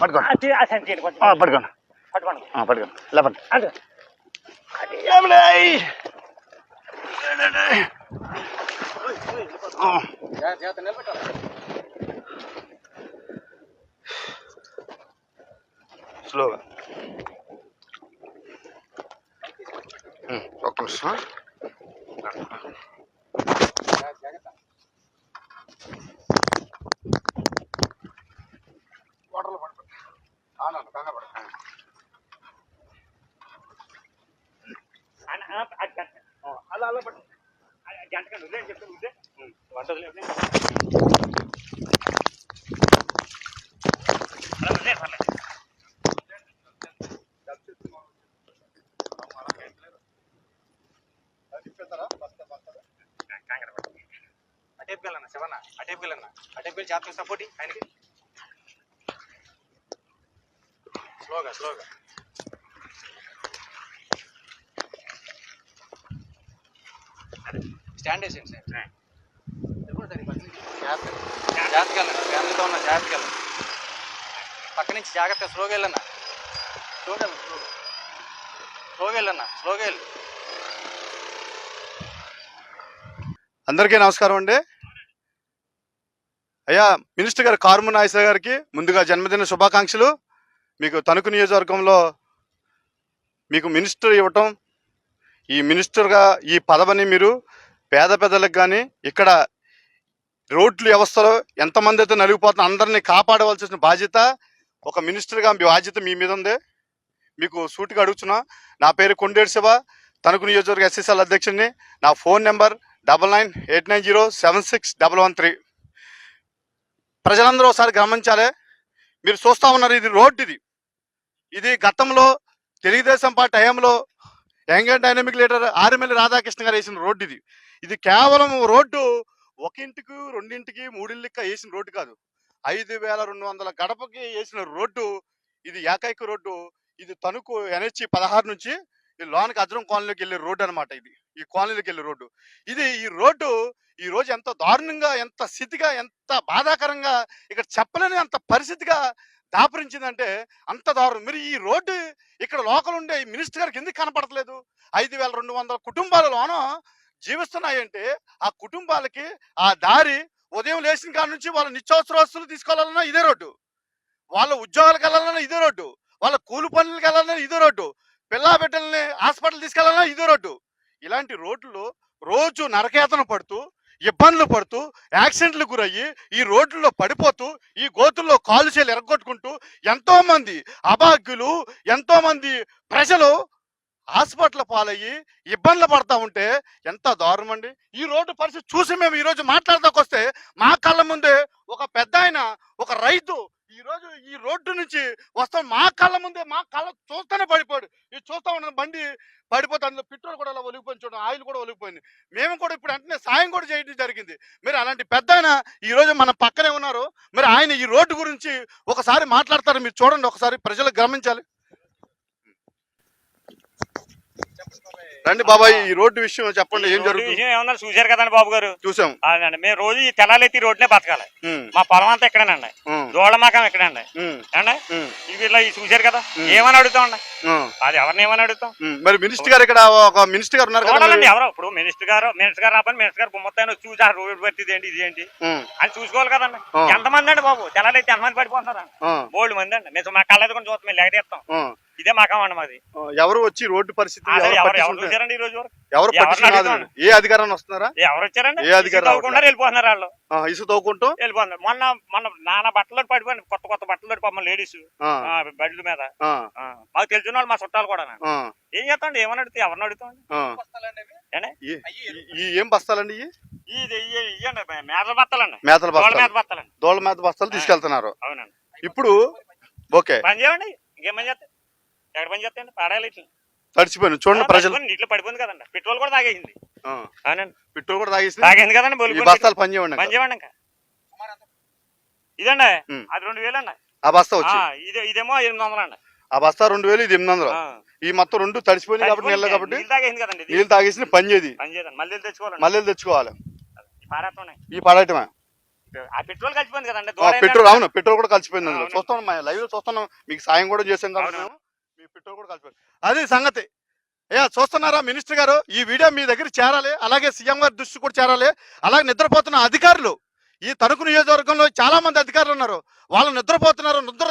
పట్టుకోండి అది అది అంతే కొంచెం ఆ, పట్టుకోండి పట్టుకోండి ఆ, పట్టుకోండి లేపండి అది ఏమిలేయ్? ఆ, స్లోగా ఉమ్, ఒక్క నిమిషం పడకండి. అటేపు వెళ్ళన్న శివన్న అటేపు వెళ్ళన్న అటేపు వెళ్ళి చేస్తాం సపోర్ట్ ఆయనకి స్లోగా స్లోగా స్టాండ్ వేసేయండి సార్ జాగ్రత్తగా ఫ్యామిలీతో ఉన్న జాగ్రత్తగా పక్క నుంచి జాగ్రత్త స్లోగా వెళ్ళన్నా. స్లోగా స్లోగా. వెళ్ళన్నా స్లోగా వెళ్ళు. అందరికీ నమస్కారం అండి. అయ్యా మినిస్టర్ గారు కారుము నాగేశ్వర గారికి ముందుగా జన్మదిన శుభాకాంక్షలు. మీకు తణుకు నియోజకవర్గంలో మీకు మినిస్టర్ ఇవ్వటం ఈ మినిస్టర్గా ఈ పదవిని మీరు పేద పెద్దలకు కానీ ఇక్కడ రోడ్లు వ్యవస్థలో ఎంతమంది అయితే నలిగిపోతున్న అందరినీ కాపాడవలసిన బాధ్యత ఒక మినిస్టర్గా మీ బాధ్యత మీ మీద ఉంది. మీకు సూటిగా అడుగుతున్నా నా పేరు కొండేడు శివ తణుకు నియోజకవర్గ ఎస్ఎస్ఎల్ అధ్యక్షుడిని. నా phone number double nine eight nine zero seven six double one three ప్రజలందరూ ఒకసారి గమనించాలి. మీరు చూస్తా ఉన్నారు ఇది రోడ్డు ఇది. ఇది గతంలో తెలుగుదేశం పార్టీ హయాంలో young and dynamic leader RML Radhakrishna garu వేసిన రోడ్డు ఇది. ఇది కేవలం రోడ్డు ఒకింటికి రెండింటికి మూడింటికి వేసిన రోడ్డు కాదు. ఐదు వేల రెండు వందల గడపకి వేసిన రోడ్డు ఇది ఏకైక రోడ్డు ఇది తణుకు ఎన్హెచ్ పదహారు నుంచి ఈ లోనకి అజ్రం కాలనీలోకి వెళ్ళే రోడ్డు అనమాట ఇది. ఈ కాలనీలోకి వెళ్ళే రోడ్డు. ఇది ఈ రోడ్డు ఈ రోజు ఎంత దారుణంగా ఎంత స్థితిగా ఎంత బాధాకరంగా ఇక్కడ చెప్పలేని అంత పరిస్థితిగా దాపరించిందంటే అంత దారుణం. మీరు ఈ రోడ్డు ఇక్కడ లోకల్ ఉండే మినిస్టర్ గారికి ఎందుకు కనపడట్లేదు? ఐదు వేల రెండు వందల కుటుంబాలలోనూ జీవిస్తున్నాయంటే ఆ కుటుంబాలకి ఆ దారి ఉదయం లేచిన కాడ నుంచి వాళ్ళ నిత్యావసర వస్తువులు తీసుకోవాలన్నా ఇదే రోడ్డు. వాళ్ళ ఉద్యోగాలకు వెళ్ళాలన్నా ఇదే రోడ్డు. వాళ్ళ కూలి పనులకు వెళ్ళాలన్నా ఇదే రోడ్డు. పిల్లా బిడ్డల్ని హాస్పిటల్ తీసుకెళ్ళాలన్నా ఇదే రోడ్డు. ఇలాంటి రోడ్లు రోజు నరకేతన పడుతూ ఇబ్బందులు పడుతూ యాక్సిడెంట్లు గురయ్యి ఈ రోడ్లలో పడిపోతూ ఈ గోతుల్లో కాలు చేలు ఎరగొట్టుకుంటూ ఎంతోమంది అభాగ్యులు ఎంతోమంది ప్రజలు హాస్పిటల్ పాలయ్యి ఇబ్బందులు పడతా ఉంటే ఎంత దారుణం అండి ఈ రోడ్డు పరిస్థితి చూసి మేము ఈ రోజు మాట్లాడదాకొస్తే మా కళ్ళ ముందే ఒక పెద్ద ఆయన ఒక రైతు ఈ రోజు ఈ రోడ్డు నుంచి వస్తాం మా కళ్ళ ముందే మా కళ్ళ చూస్తూనే పడిపోయాడు ఇది చూస్తా ఉన్న బండి పడిపోతే అందులో పెట్రోల్ కూడా అలా ఒలిగిపోయింది చూడండి ఆయిల్ కూడా ఒలిగిపోయింది. మేము కూడా ఇప్పుడు వెంటనే సాయం కూడా చేయడం జరిగింది. మీరు అలాంటి పెద్ద ఆయన ఈ రోజు మన పక్కనే ఉన్నారు. మరి ఆయన ఈ రోడ్డు గురించి ఒకసారి మాట్లాడతారు మీరు చూడండి ఒకసారి ప్రజలు గమనించాలి. రండి బాబాయ్ ఈ రోడ్డు విషయం చెప్పండి ఏం జరుగుతుంది? విషయం ఏమన్నా చూశారు కదండి బాబు గారు? చూసాం. అవునండి మేము రోజు ఈ తెల్లాలెత్తి రోడ్లే బతకాలి. మా పొలం అంతా ఇక్కడేనండి. ఉమ్, దోళ్ళమాకం ఇక్కడండి. అండి ఇవి ఇలా చూశారు కదా. ఏమని అడుగుతామండి అది ఎవరిని ఏమని అడుగుతాం. మరి మినిస్టర్ గారు ఇక్కడ ఒక మినిస్టర్ గారు ఉన్నారు చూడాలండి. ఎవరో? ఇప్పుడు మినిస్టర్ గారు మినిస్టర్ గారు రాబోయే మినిస్టర్ గారు మొత్తం చూసి ఆ రోడ్డు పట్టి ఇదేంటి ఇదేంటి అని చూసుకోవాలి కదండి. ఎంతమంది అండి బాబు? తెల్లాలైతే ఎంతమంది పడిపోతున్నారా ఆ, బోల్డ్ మంది అండి. మేము మా కళ్ళది కూడా చూస్తాం మేము లెగదీస్తాం ఇదే మాకం అండి మాది. ఎవరు వచ్చి రోడ్డు పరిస్థితి ఎవరు? ఏ అధికారాన్ని వస్తున్నారా? ఎవరు వచ్చారండి? ఏ అధికారి వెళ్ళిపోతున్నారు వాళ్ళు. ఆ, ఇసుక తవ్వుకుంటూ వెళ్ళిపోతున్నారు. మొన్న మొన్న నాన్న బట్టలు పడిపోయింది కొత్త కొత్త బట్టలు పాపం లేడీస్. బడ్ల మీద. మాకు తెలిసిన వాళ్ళు మా చుట్టాలు కూడా ఏం చేస్తాండి ఏమని అడిగితే ఎవరిని అడుగుతాండి ఏం బస్తాలండి మేతల తోళ్ళ బస్తాలు. దోళ్ళ మేత బస్తాలు తీసుకెళ్తున్నారు. అవునండి. ఇప్పుడు ఓకే. పని చేయండి. ఇంకేం పని చేస్తాయి ఎక్కడ పని చేస్తాయండి? పాడాలి ఇట్లా. తడిచిపోయిన చూడండి ప్రజలు. నీటిలో పడిపోయింది కదండి. పెట్రోల్ కూడా తాగేసింది. అవునండి. పెట్రోల్ కూడా తాగేసి తాగేసింది కదండి ఈ బొలుగు బస్తాలు పని చేయండి పని చేయండి ఇంకా. ఇదండి. అది రెండు వేలు అండి. ఆ బస్తా వచ్చి. ఇది ఇదేమో ఎనిమిది వందలు అండి. ఆ బస్తా రెండు వేలు ఇది ఎనిమిది వందలు. ఈ మొత్తం రెండు తడిచిపోయింది కాబట్టి నీళ్ళు కాబట్టి నీళ్ళు తాగేసింది తాగేసి పని చేయదు. మళ్ళీ తెచ్చుకోవాలండి. మళ్ళీ తెచ్చుకోవాలి. ఈ పడటమే ఆ పెట్రోల్ కలిసిపోయింది కదండి. పెట్రోల్ అవును పెట్రోల్ కూడా కలిసిపోయింది. చూస్తున్నాం మా లైవ్ చూస్తున్నాం. మీకు సాయం కూడా చేసాం కాబట్టి. మీ పిట్టో కూడా కలిసిపోయింది అది సంగతి. అయ్యా చూస్తున్నారా మినిస్టర్ గారు? ఈ వీడియో మీ దగ్గర చేరాలి అలాగే సీఎం గారి దృష్టి కూడా చేరాలి అలాగే నిద్రపోతున్న అధికారులు ఈ తణుకు నియోజకవర్గంలో చాలా మంది అధికారులు ఉన్నారు వాళ్ళు నిద్రపోతున్నారు నిద్ర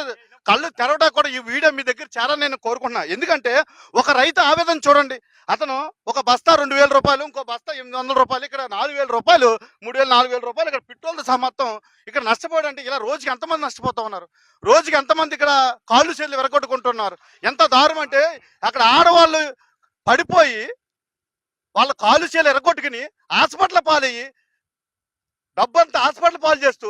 కళ్ళు తెరవడా కూడా ఈ వీడియో మీ దగ్గర చాలా నేను కోరుకుంటున్నా. ఎందుకంటే ఒక రైతు ఆవేదన చూడండి. అతను ఒక బస్తా రెండు వేల రూపాయలు ఇంకో బస్తా ఎనిమిది వందల రూపాయలు ఇక్కడ నాలుగు వేల రూపాయలు మూడు వేలు నాలుగు వేల రూపాయలు ఇక్కడ పెట్రోల్ సమర్థం మొత్తం ఇక్కడ నష్టపోయాడంటే ఇలా రోజుకి ఎంతమంది నష్టపోతూ ఉన్నారు? రోజుకి ఎంతమంది ఇక్కడ కాళ్ళు చేతులు విరగొట్టుకుంటున్నారు? ఎంత దారుణం అంటే అక్కడ ఆడవాళ్ళు పడిపోయి వాళ్ళ కాలు చేతులు ఎరగొట్టుకుని హాస్పిటల్ పాలయ్యి డబ్బంతా హాస్పిటల్ పాలు చేస్తూ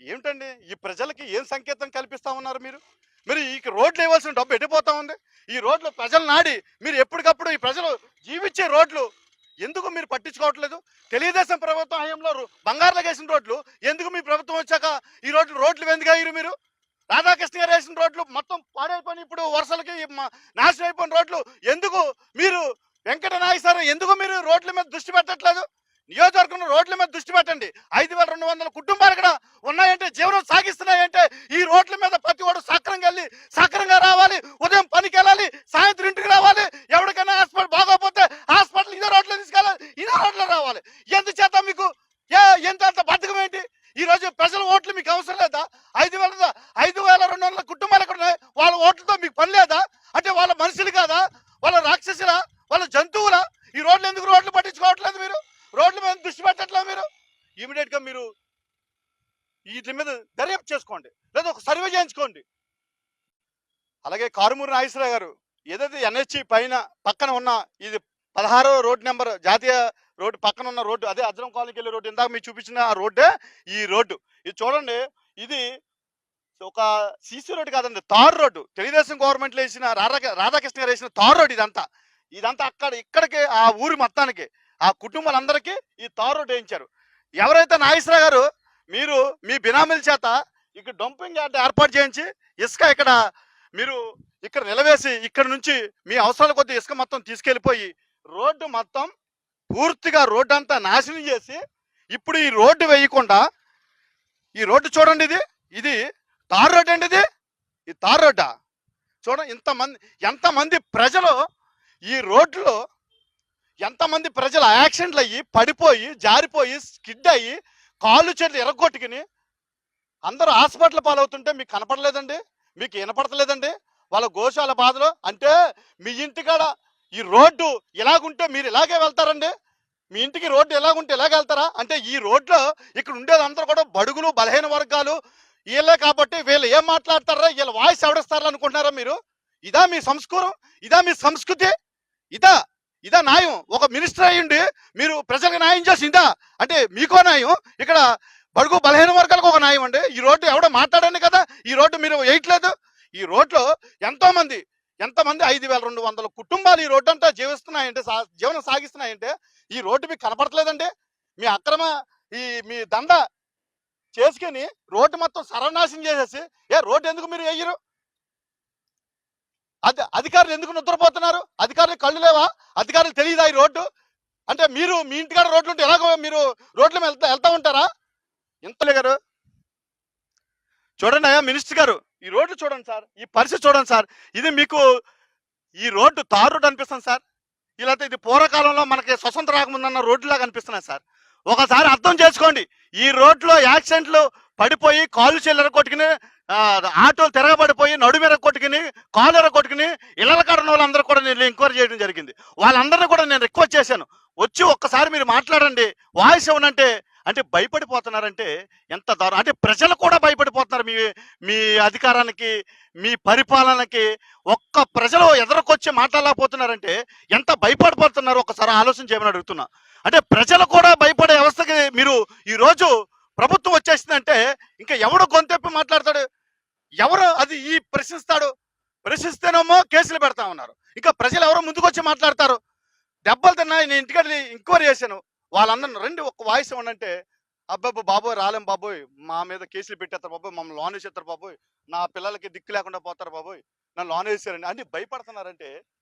ఏమిటండి? ఈ ప్రజలకి ఏం సంకేతం కల్పిస్తా ఉన్నారు మీరు? మీరు ఈ రోడ్లు ఇవ్వాల్సిన డబ్బు ఎడిపోతా ఉంది? ఈ రోడ్లు ప్రజలు నాడి మీరు ఎప్పటికప్పుడు ఈ ప్రజలు జీవించే రోడ్లు ఎందుకు మీరు పట్టించుకోవట్లేదు? తెలుగుదేశం ప్రభుత్వం హయాంలో రో- బంగారులో వేసిన రోడ్లు ఎందుకు మీ ప్రభుత్వం వచ్చాక ఈ రోడ్లు రోడ్లు ఎందుకు మీరు? రాధాకృష్ణ గారు వేసిన రోడ్లు మొత్తం పాడైపోయిన ఇప్పుడు వరుసలకి నాశనం అయిపోయిన రోడ్లు ఎందుకు మీరు? వెంకట నాయక్ సార్ ఎందుకు మీరు రోడ్ల మీద దృష్టి పెట్టట్లేదు? నియోజకవర్గంలో రోడ్ల మీద దృష్టి పెట్టండి. ఐదు వేల రెండు వందల కుటుంబాలు ఇక్కడ ఉన్నాయంటే జీవనం సాగిస్తున్నాయంటే ఈ రోడ్ల మీద ప్రతి ఒడు సక్రంగా వెళ్ళి సక్రంగా రావాలి ఉదయం పనికి వెళ్ళాలి సాయంత్రం ఇంటికి రావాలి ఎవరికైనా హాస్పిటల్ బాగోకపోతే హాస్పిటల్ ఇదే రోడ్లో తీసుకెళ్ళాలి ఇదే రోడ్లో రావాలి. ఎందుచేత మీకు? ఏ ఎంత అంత బద్ధకం ఏంటి? ఈ రోజు ప్రజల ఓట్లు మీకు అవసరం లేదా? ఐదు వేల ఐదు వేల రెండు వందల కుటుంబాలు ఇక్కడ ఉన్నాయి? వాళ్ళ ఓట్లతో మీకు పని లేదా? అంటే వాళ్ళ మనుషులు కాదా? వాళ్ళ రాక్షసులా? వాళ్ళ జంతువులా? ఈ రోడ్లు ఎందుకు రోడ్లు పట్టించుకోవట్లేదు మీరు? రోడ్ల మీద దృష్టి పెట్టట్లేదు మీరు? ఇమీడియట్గా మీరు వీటి మీద దర్యాప్తు చేసుకోండి. లేదా ఒక సర్వే చేయించుకోండి. అలాగే కారుమూరి నాగేశ్వరరావు గారు ఏదైతే ఎన్హెచ్ పైన పక్కన ఉన్న ఇది పదహారో రోడ్ నెంబర్ జాతీయ రోడ్డు పక్కన ఉన్న రోడ్డు అదే అజ్రం కాలనీకి వెళ్ళే రోడ్డు ఇందాక మీరు చూపించిన ఆ రోడ్డే ఈ రోడ్డు. ఇది చూడండి ఇది ఒక సీసీ రోడ్డు కాదండి తార్ రోడ్డు. తెలుగుదేశం గవర్నమెంట్లో వేసిన రాధా రాధాకృష్ణ గారు వేసిన తార్ రోడ్డు ఇదంతా. ఇదంతా అక్కడ ఇక్కడికి ఆ ఊరి మొత్తానికి. ఆ కుటుంబాలందరికీ ఈ తార్ రోడ్డు వేయించారు ఎవరైతే నాగేశ్వర గారు మీరు మీ బినామీల చేత ఇక్కడ డంపింగ్ యార్డ్ ఏర్పాటు చేయించి ఇసుక ఇక్కడ మీరు ఇక్కడ నిలవేసి ఇక్కడ నుంచి మీ అవసరాల కొద్దీ ఇసుక మొత్తం తీసుకెళ్ళిపోయి రోడ్డు మొత్తం పూర్తిగా రోడ్డు అంతా నాశనం చేసి ఇప్పుడు ఈ రోడ్డు వేయకుండా ఈ రోడ్డు చూడండి ఇది ఇది తార్ రోడ్డు అండి ఇది? ఈ తార్ రోడ్డా? చూడండి ఇంతమంది ఎంతమంది ప్రజలు ఈ రోడ్లో ఎంతమంది ప్రజలు యాక్సిడెంట్లు అయ్యి పడిపోయి జారిపోయి స్కిడ్ అయ్యి కాళ్ళు చేతులు ఎరగొట్టుకుని అందరూ హాస్పిటల్ పాలవుతుంటే మీకు కనపడలేదండి? మీకు వినపడతలేదండి? వాళ్ళ గోశాల బాధలు? అంటే మీ ఇంటికాడ ఈ రోడ్డు ఇలాగుంటే మీరు ఇలాగే వెళ్తారండి? మీ ఇంటికి రోడ్డు ఎలాగుంటే ఇలాగ వెళ్తారా? అంటే ఈ రోడ్లో ఇక్కడ ఉండేదంతా కూడా బడుగులు బలహీన వర్గాలు వీళ్ళే కాబట్టి వీళ్ళు ఏం మాట్లాడతారా? వీళ్ళ వాయిస్ ఎవడిస్తారా అనుకుంటున్నారా మీరు? ఇదా మీ సంస్కారం? ఇదా మీ సంస్కృతి? ఇదా ఇదా న్యాయం. ఒక మినిస్టర్ అయ్యండి మీరు ప్రజలకు న్యాయం చేసి ఇదా? అంటే మీకో న్యాయం. ఇక్కడ బడుగు బలహీన వర్గాలకు ఒక న్యాయం అండి. ఈ రోడ్డు ఎవడో మాట్లాడండి కదా. ఈ రోడ్డు మీరు వేయట్లేదు. ఈ రోడ్లో ఎంతో మంది ఎంతమంది ఐదు వేల రెండు వందల కుటుంబాలు ఈ రోడ్డు అంతా జీవిస్తున్నాయంటే సా- జీవనం సాగిస్తున్నాయంటే ఈ రోడ్డు మీకు కనపడట్లేదండి. మీ అక్రమ ఈ మీ దండ చేసుకుని రోడ్డు మొత్తం సర్వనాశం చేసేసి ఏ రోడ్డు ఎందుకు మీరు వేయరు? అది అధికారులు ఎందుకు నిద్రపోతున్నారు? అధికారులు కళ్ళు లేవా? అధికారులు తెలియదా ఈ రోడ్డు? అంటే మీరు మీ ఇంటికాడ రోడ్లు ఉంటే ఎలాగో మీరు రోడ్ల మీద వెళ్తా వెళ్తా ఉంటారా? ఎంతలే గారు. చూడండి అయ్యా మినిస్టర్ గారు ఈ రోడ్లు చూడండి సార్ ఈ పరిస్థితి చూడండి సార్. ఇది మీకు ఈ రోడ్డు తారు రోడ్డు అనిపిస్తుంది సార్. ఇలా ఇది పూర్వకాలంలో మనకి స్వతంత్ర రాకముందన్న రోడ్డులాగా అనిపిస్తున్నాయి సార్. ఒకసారి అర్థం చేసుకోండి. ఈ రోడ్లో యాక్సిడెంట్లు పడిపోయి కాళ్ళు చెల్లెర కొట్టుకుని ఆటోలు తిరగబడిపోయి నడుమెర కొట్టుకుని కాలు కొట్టుకుని ఇళ్ళ కడన వాళ్ళందరూ కూడా నేను ఎంక్వైరీ చేయడం జరిగింది. వాళ్ళందరినీ కూడా నేను రిక్వెస్ట్ చేశాను. వచ్చి ఒక్కసారి మీరు మాట్లాడండి. వాయిస్ ఇవ్వనంటే అంటే భయపడిపోతున్నారంటే ఎంత దారుణం అంటే ప్రజలు కూడా భయపడిపోతున్నారు మీ మీ అధికారానికి మీ పరిపాలనకి. ఒక్క ప్రజలు ఎదురుకొచ్చి మాట్లాడలేకపోతున్నారంటే ఎంత భయపడిపోతున్నారు? ఒకసారి ఆలోచన చేయమని అడుగుతున్నా. అంటే ప్రజలు కూడా భయపడే వ్యవస్థకి మీరు ఈ రోజు ప్రభుత్వం వచ్చేసిందంటే ఇంకా ఎవడు గొంతెప్పి మాట్లాడతాడు? ఎవరు అది ఈ ప్రశ్నిస్తాడు? ప్రశ్నిస్తేనేమో కేసులు పెడతా ఉన్నారు. ఇంకా ప్రజలు ఎవరో ముందుకు వచ్చి మాట్లాడతారు? దెబ్బలు తిన్నా నేను ఇంటికెళ్ళి ఎంక్వైరీ చేశాను. వాళ్ళందరూ రెండు ఒక్క వాయిస్ ఇవ్వనంటే అబ్బాబు బాబోయ్ రాలేం బాబోయ్ మా మీద కేసులు పెట్టేస్తారు బాబోయ్ మమ్మల్ని లోన్ వేసేస్తారు బాబోయ్ నా పిల్లలకి దిక్కు లేకుండా పోతారు బాబోయ్ నన్ను లోన్ వేసారండి అన్ని భయపడుతున్నారంటే